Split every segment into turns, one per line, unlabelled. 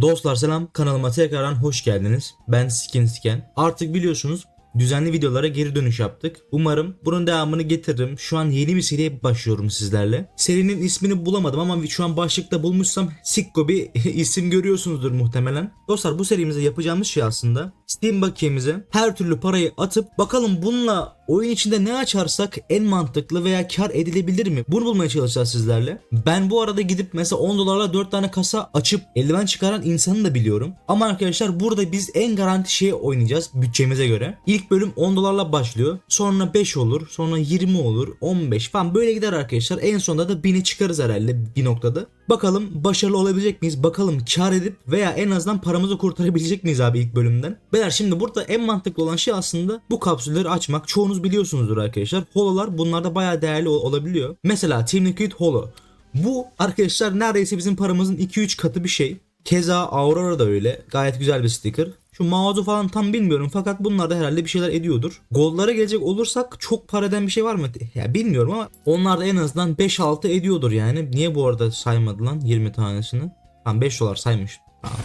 Dostlar selam kanalıma tekrardan hoş geldiniz. Ben Skin Sken. Artık biliyorsunuz düzenli videolara geri dönüş yaptık. Umarım bunun devamını getiririm. Şu an yeni bir seriye başlıyorum sizlerle. Serinin ismini bulamadım ama şu an başlıkta bulmuşsam Sikko bir isim görüyorsunuzdur muhtemelen. Dostlar bu serimizde yapacağımız şey aslında Steam bakiyemize her türlü parayı atıp bakalım bununla oyun içinde ne açarsak en mantıklı veya kar edilebilir mi? Bunu bulmaya çalışacağız sizlerle. Ben bu arada gidip mesela 10 dolarla 4 tane kasa açıp eldiven çıkaran insanı da biliyorum. Ama arkadaşlar burada biz en garanti şeyi oynayacağız bütçemize göre. İlk bölüm 10 dolarla başlıyor. Sonra 5 olur. Sonra 20 olur. 15 falan böyle gider arkadaşlar. En sonunda da 1000'e çıkarız herhalde bir noktada. Bakalım başarılı olabilecek miyiz? Bakalım kar edip veya en azından paramızı kurtarabilecek miyiz abi ilk bölümden? Beyler şimdi burada en mantıklı olan şey aslında bu kapsülleri açmak. Çoğunuz biliyorsunuzdur arkadaşlar. Hololar bunlarda bayağı değerli ol- olabiliyor. Mesela Team Liquid Holo. Bu arkadaşlar neredeyse bizim paramızın 2-3 katı bir şey. Keza Aurora da öyle. Gayet güzel bir sticker. Şu mouse'u falan tam bilmiyorum fakat bunlar da herhalde bir şeyler ediyordur. Gold'lara gelecek olursak çok para eden bir şey var mı? Ya bilmiyorum ama onlar da en azından 5-6 ediyordur yani. Niye bu arada saymadı lan 20 tanesini? Tamam 5 dolar saymış. Tamam.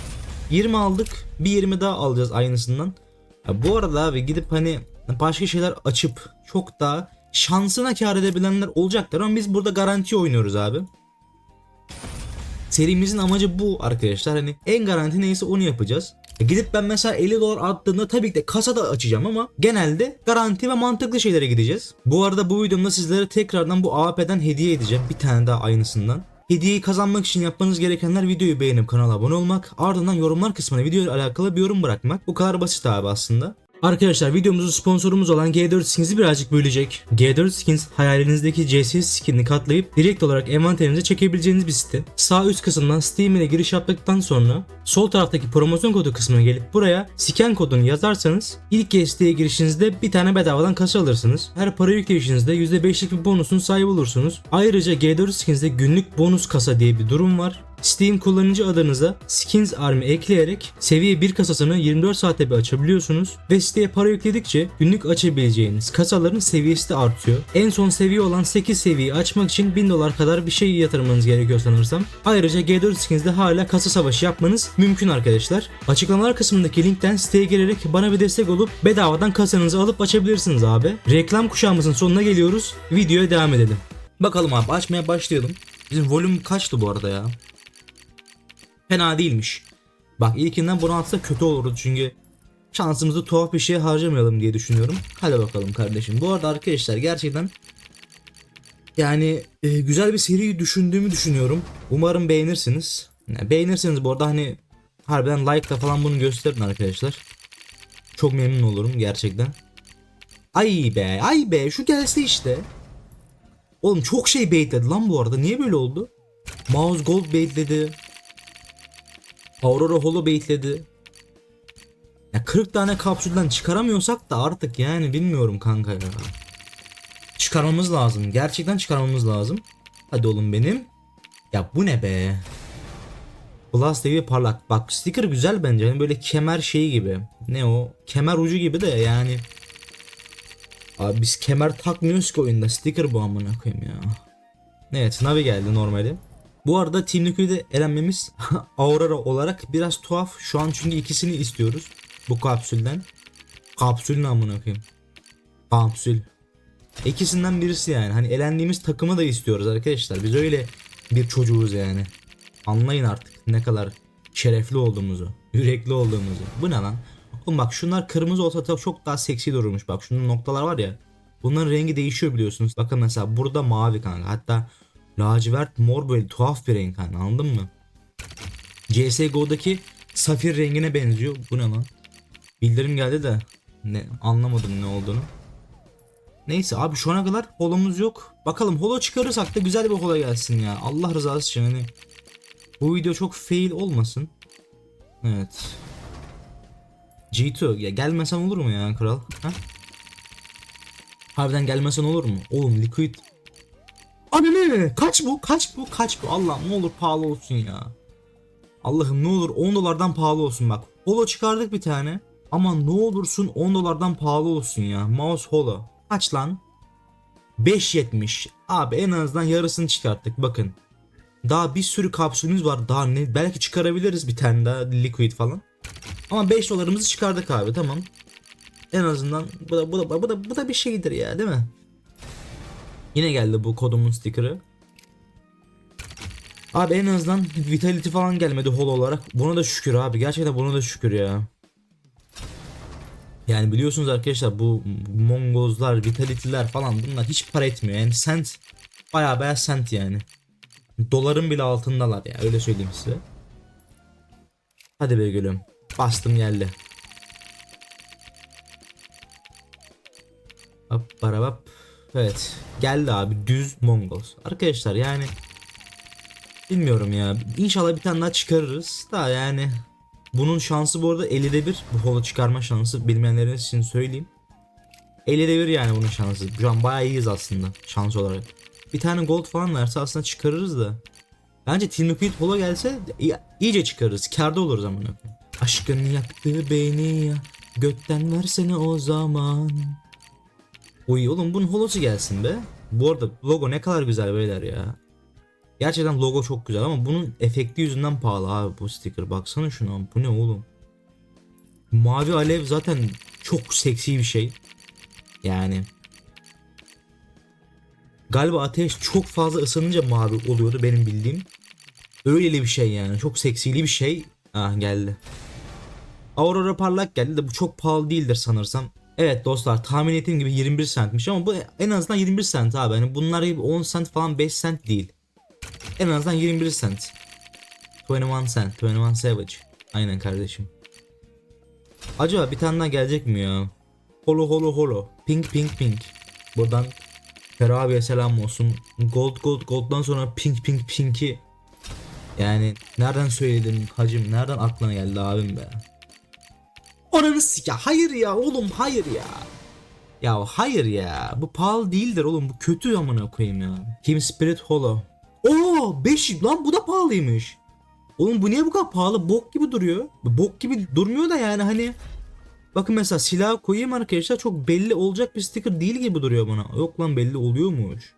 20 aldık. Bir 20 daha alacağız aynısından. Ya bu arada abi gidip hani başka şeyler açıp çok daha şansına kar edebilenler olacaktır ama biz burada garanti oynuyoruz abi. Serimizin amacı bu arkadaşlar. Hani en garanti neyse onu yapacağız. E gidip ben mesela 50 dolar attığında tabii ki de kasada açacağım ama genelde garanti ve mantıklı şeylere gideceğiz. Bu arada bu videomda sizlere tekrardan bu AWP'den hediye edeceğim. Bir tane daha aynısından. Hediyeyi kazanmak için yapmanız gerekenler videoyu beğenip kanala abone olmak, ardından yorumlar kısmına video ile alakalı bir yorum bırakmak. Bu kadar basit abi aslında. Arkadaşlar videomuzun sponsorumuz olan G4 Skins'i birazcık bölecek. G4 Skins hayalinizdeki CS skinini katlayıp direkt olarak envanterinize çekebileceğiniz bir site. Sağ üst kısımdan Steam ile giriş yaptıktan sonra sol taraftaki promosyon kodu kısmına gelip buraya scan kodunu yazarsanız ilk GST'ye girişinizde bir tane bedavadan kasa alırsınız. Her para yükleyişinizde %5'lik bir bonusun sahibi olursunuz. Ayrıca G4 Skins'de günlük bonus kasa diye bir durum var. Steam kullanıcı adınıza Skins Army ekleyerek seviye 1 kasasını 24 saatte bir açabiliyorsunuz ve siteye para yükledikçe günlük açabileceğiniz kasaların seviyesi de artıyor. En son seviye olan 8 seviyeyi açmak için 1000 dolar kadar bir şey yatırmanız gerekiyor sanırsam. Ayrıca G4 Skins'de hala kasa savaşı yapmanız mümkün arkadaşlar. Açıklamalar kısmındaki linkten siteye gelerek bana bir destek olup bedavadan kasanızı alıp açabilirsiniz abi. Reklam kuşağımızın sonuna geliyoruz. Videoya devam edelim. Bakalım abi açmaya başlayalım. Bizim volüm kaçtı bu arada ya? Fena değilmiş. Bak ilkinden bunu atsa kötü olurdu çünkü şansımızı tuhaf bir şeye harcamayalım diye düşünüyorum. Hadi bakalım kardeşim. Bu arada arkadaşlar gerçekten yani e, güzel bir seri düşündüğümü düşünüyorum. Umarım beğenirsiniz. Yani beğenirseniz bu arada hani harbiden like'la falan bunu gösterin arkadaşlar. Çok memnun olurum gerçekten. Ay be ay be şu gelse işte. Oğlum çok şey baitledi lan bu arada. Niye böyle oldu? Mouse Gold baitledi. Aurora Holo baitledi. Ya 40 tane kapsülden çıkaramıyorsak da artık yani bilmiyorum kanka ya. Çıkarmamız lazım. Gerçekten çıkarmamız lazım. Hadi oğlum benim. Ya bu ne be? Blast TV parlak. Bak sticker güzel bence. Hani böyle kemer şeyi gibi. Ne o? Kemer ucu gibi de yani. Abi biz kemer takmıyoruz ki oyunda. Sticker bu amına koyayım ya. Evet Navi geldi normali. Bu arada Team Liquid'e elenmemiz Aurora olarak biraz tuhaf. Şu an çünkü ikisini istiyoruz. Bu kapsülden. Kapsül ne amına koyayım? Kapsül. İkisinden birisi yani. Hani elendiğimiz takımı da istiyoruz arkadaşlar. Biz öyle bir çocuğuz yani. Anlayın artık ne kadar şerefli olduğumuzu, yürekli olduğumuzu. Bu ne lan? Oğlum bak şunlar kırmızı olsa çok daha seksi dururmuş. Bak şunun noktalar var ya. Bunların rengi değişiyor biliyorsunuz. Bakın mesela burada mavi kanka. Hatta lacivert mor böyle tuhaf bir renk hani anladın mı? CSGO'daki safir rengine benziyor. Bu ne lan? Bildirim geldi de ne anlamadım ne olduğunu. Neyse abi şu ana kadar holomuz yok. Bakalım holo çıkarırsak da güzel bir holo gelsin ya. Allah rızası için hani. Bu video çok fail olmasın. Evet. G2 ya gelmesen olur mu ya kral? Ha? Harbiden gelmesen olur mu? Oğlum Liquid Anne ne? Kaç bu? Kaç bu? Kaç bu? Allah'ım ne olur pahalı olsun ya. Allah'ım ne olur 10 dolardan pahalı olsun bak. Holo çıkardık bir tane. Ama ne olursun 10 dolardan pahalı olsun ya. Mouse holo. Kaç lan? 5.70. Abi en azından yarısını çıkarttık bakın. Daha bir sürü kapsülümüz var. Daha ne belki çıkarabiliriz bir tane daha liquid falan. Ama 5 dolarımızı çıkardık abi tamam. En azından bu da bu da bu da bu da bir şeydir ya değil mi? Yine geldi bu kodumun sticker'ı. Abi en azından Vitality falan gelmedi holo olarak. Buna da şükür abi. Gerçekten buna da şükür ya. Yani biliyorsunuz arkadaşlar bu Mongozlar, Vitality'ler falan bunlar hiç para etmiyor. Yani sent baya baya sent yani. Doların bile altındalar ya öyle söyleyeyim size. Hadi be gülüm. Bastım geldi. Hop barabap. Evet. Geldi abi düz Mongols. Arkadaşlar yani bilmiyorum ya. İnşallah bir tane daha çıkarırız. Da yani bunun şansı bu arada 50'de bir. Bu holo çıkarma şansı bilmeyenlerin için söyleyeyim. 50'de bir yani bunun şansı. Şu an bayağı iyiyiz aslında şans olarak. Bir tane gold falan verse aslında çıkarırız da. Bence Team Liquid holo gelse iyice çıkarırız. Karda oluruz amına. Aşkın yaktı beni ya. Gökten versene o zaman. Uy oğlum bunun holosu gelsin be. Bu arada logo ne kadar güzel beyler ya. Gerçekten logo çok güzel ama bunun efekti yüzünden pahalı abi bu sticker. Baksana şuna bu ne oğlum. Mavi alev zaten çok seksi bir şey. Yani. Galiba ateş çok fazla ısınınca mavi oluyordu benim bildiğim. Öyleli bir şey yani. Çok seksili bir şey. Ah geldi. Aurora parlak geldi de bu çok pahalı değildir sanırsam. Evet dostlar tahmin ettiğim gibi 21 centmiş ama bu en azından 21 cent abi. Hani bunlar gibi 10 cent falan 5 cent değil. En azından 21 cent. 21 cent, 21 savage. Aynen kardeşim. Acaba bir tane daha gelecek mi ya? Holo holo holo. Pink pink pink. Buradan Ferah abiye selam olsun. Gold gold gold'dan sonra pink pink pink'i yani nereden söyledin hacım nereden aklına geldi abim be. Oranı sik ya hayır ya oğlum hayır ya. Ya hayır ya bu pahalı değildir oğlum bu kötü amına koyayım ya. Team Spirit Holo. Oo 5 lan bu da pahalıymış. Oğlum bu niye bu kadar pahalı bok gibi duruyor. Bok gibi durmuyor da yani hani Bakın mesela silah koyayım arkadaşlar çok belli olacak bir sticker değil gibi duruyor bana. Yok lan belli oluyormuş.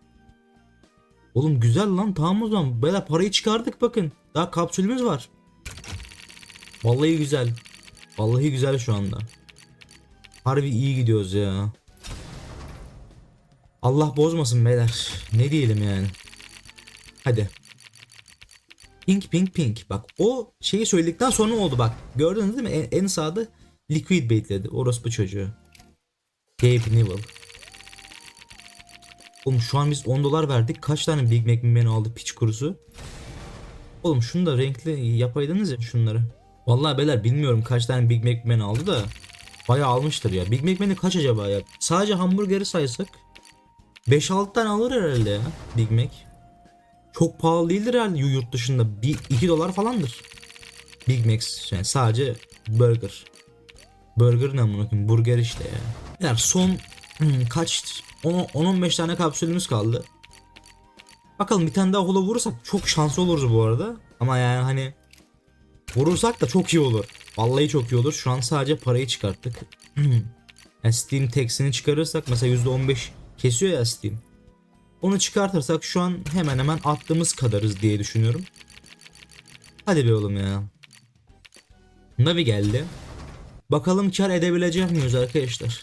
Oğlum güzel lan tamam o zaman. Böyle parayı çıkardık bakın. Daha kapsülümüz var. Vallahi güzel. Vallahi güzel şu anda. Harbi iyi gidiyoruz ya. Allah bozmasın beyler. Ne diyelim yani. Hadi. Pink pink pink. Bak o şeyi söyledikten sonra oldu bak. Gördünüz değil mi? En, en sağda Liquid baitledi. Orospu çocuğu. Gabe Newell. Oğlum şu an biz 10 dolar verdik. Kaç tane Big Mac beni aldı piç kurusu. Oğlum şunu da renkli yapaydınız ya şunları. Vallahi beyler bilmiyorum kaç tane Big Mac beni aldı da. Bayağı almıştır ya. Big Mac beni kaç acaba ya? Sadece hamburgeri saysak. 5-6 tane alır herhalde ya Big Mac. Çok pahalı değildir herhalde yurt dışında. 1, 2 dolar falandır. Big Mac yani sadece burger. Burger ne amına koyayım? Burger işte ya. Yani son hmm, kaç 10-15 tane kapsülümüz kaldı. Bakalım bir tane daha holo vurursak çok şanslı oluruz bu arada. Ama yani hani vurursak da çok iyi olur. Vallahi çok iyi olur. Şu an sadece parayı çıkarttık. yani Steam tax'ini çıkarırsak mesela %15 kesiyor ya Steam. Onu çıkartırsak şu an hemen hemen attığımız kadarız diye düşünüyorum. Hadi be oğlum ya. Navi geldi. Bakalım kar edebilecek miyiz arkadaşlar?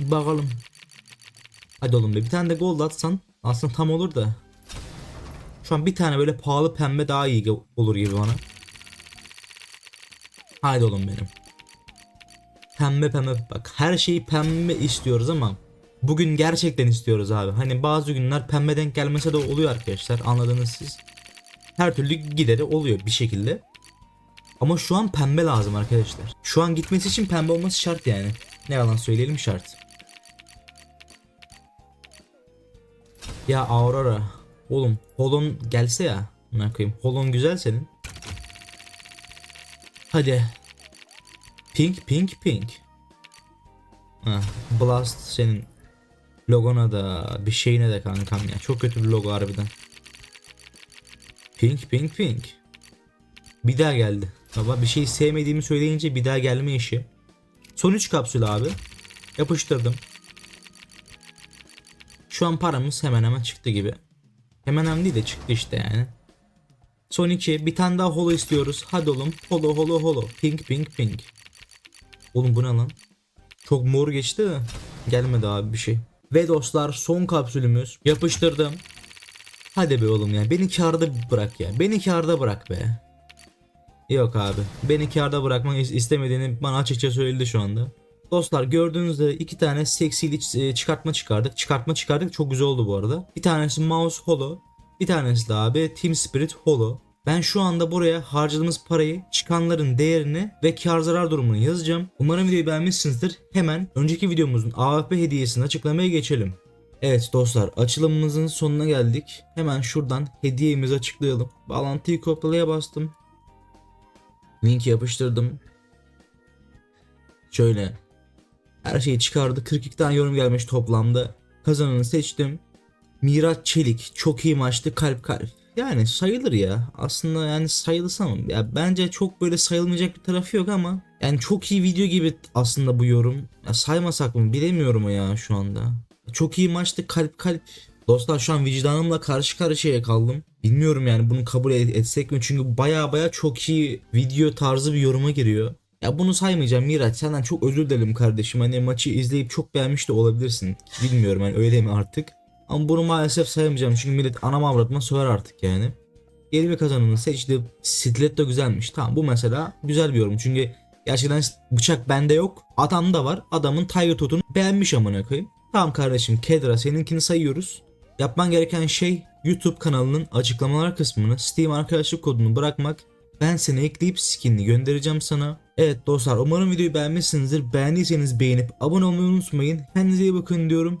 Bakalım. Hadi oğlum be bir tane de gold atsan aslında tam olur da. Şu an bir tane böyle pahalı pembe daha iyi olur gibi bana. Haydi oğlum benim. Pembe pembe bak her şeyi pembe istiyoruz ama bugün gerçekten istiyoruz abi. Hani bazı günler pembe denk gelmese de oluyor arkadaşlar anladınız siz. Her türlü gideri oluyor bir şekilde. Ama şu an pembe lazım arkadaşlar. Şu an gitmesi için pembe olması şart yani. Ne yalan söyleyelim şart. Ya Aurora. Oğlum Holon gelse ya. Ne koyayım. Holon güzel senin. Hadi. Pink pink pink. Ha, Blast senin logona da bir şeyine de kankam ya. Çok kötü bir logo harbiden. Pink pink pink. Bir daha geldi. Baba bir şey sevmediğimi söyleyince bir daha gelme işi. Son 3 kapsül abi. Yapıştırdım. Şu an paramız hemen hemen çıktı gibi. Hemen hemen değil de çıktı işte yani. Son 2. Bir tane daha holo istiyoruz. Hadi oğlum. Holo holo holo. Pink pink pink. Oğlum bu ne lan? Çok mor geçti de. Gelmedi abi bir şey. Ve dostlar son kapsülümüz. Yapıştırdım. Hadi be oğlum ya. Beni karda bırak ya. Beni karda bırak be. Yok abi. Beni karda bırakmak is- istemediğini bana açıkça söyledi şu anda. Dostlar gördüğünüz üzere iki tane seksi e, çıkartma çıkardık. Çıkartma çıkardık çok güzel oldu bu arada. Bir tanesi Mouse Holo. Bir tanesi de abi Team Spirit Holo. Ben şu anda buraya harcadığımız parayı, çıkanların değerini ve kar zarar durumunu yazacağım. Umarım videoyu beğenmişsinizdir. Hemen önceki videomuzun AWP hediyesini açıklamaya geçelim. Evet dostlar açılımımızın sonuna geldik. Hemen şuradan hediyemizi açıklayalım. Bağlantıyı kopyalaya bastım. Linki yapıştırdım. Şöyle. Her şeyi çıkardı. 42 tane yorum gelmiş toplamda. Kazananı seçtim. Miraç Çelik. Çok iyi maçtı. Kalp kalp. Yani sayılır ya. Aslında yani sayılsa mı? Ya bence çok böyle sayılmayacak bir tarafı yok ama yani çok iyi video gibi aslında bu yorum. Ya saymasak mı bilemiyorum ya şu anda. Çok iyi maçtı kalp kalp. Dostlar şu an vicdanımla karşı karşıya kaldım. Bilmiyorum yani bunu kabul et- etsek mi? Çünkü baya baya çok iyi video tarzı bir yoruma giriyor. Ya bunu saymayacağım Miraç senden çok özür dilerim kardeşim. Hani maçı izleyip çok beğenmiş de olabilirsin. Bilmiyorum yani öyle mi artık. Ama bunu maalesef saymayacağım çünkü millet anam avratıma söver artık yani. Yeni bir kazanını seçti. Stiletto güzelmiş. Tamam bu mesela güzel bir yorum. Çünkü gerçekten bıçak bende yok. Adamda var. Adamın Tiger Tooth'unu beğenmiş amına koyayım. Tamam kardeşim Kedra seninkini sayıyoruz. Yapman gereken şey YouTube kanalının açıklamalar kısmını Steam arkadaşlık kodunu bırakmak. Ben seni ekleyip skinini göndereceğim sana. Evet dostlar umarım videoyu beğenmişsinizdir. Beğendiyseniz beğenip abone olmayı unutmayın. Kendinize iyi bakın diyorum.